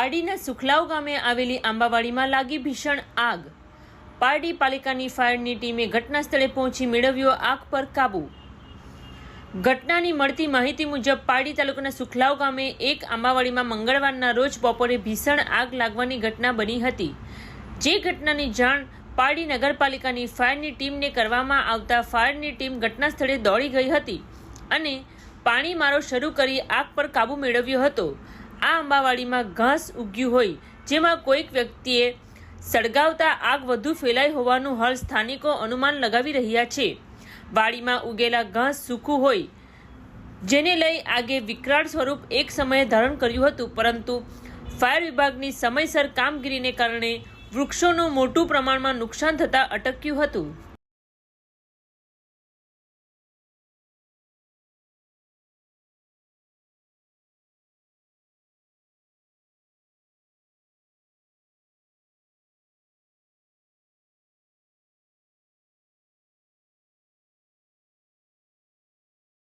પારડીના સુખલાવ ગામે આવેલી આંબાવાડીમાં લાગી ભીષણ આગ. પારડી પાલિકાની ફાયરની ટીમે ઘટના સ્થળે પહોંચી મેળવ્યો આગ પર કાબુ. ઘટનાની મળતી માહિતી મુજબ પારડી તાલુકાના સુખલાવ ગામે એક આંબાવાડીમાં મંગળવારના રોજ બપોરે ભીષણ આગ લાગવાની ઘટના બની હતી. જે ઘટનાની જાણ પારડી નગરપાલિકાની ફાયરની ટીમને કરવામાં આવતા ફાયરની ટીમ ઘટના સ્થળે દોડી ગઈ હતી અને પાણી મારો શરૂ કરી આગ પર કાબુ મેળવ્યો હતો. આ આંબાવાડીમાં ઘાસ ઉગ્યું હોય, જેમાં કોઈક વ્યક્તિએ સળગાવતા આગ વધુ ફેલાઈ હોવાનું હાલ સ્થાનિકો અનુમાન લગાવી રહ્યા છે. વાડીમાં ઉગેલા ઘાસ સૂકું હોય, જેને લઈ આગે વિકરાળ સ્વરૂપ એક સમયે ધારણ કર્યું હતું, પરંતુ ફાયર વિભાગની સમયસર કામગીરીને કારણે વૃક્ષોનું મોટું પ્રમાણમાં નુકસાન થતાં અટક્યું હતું.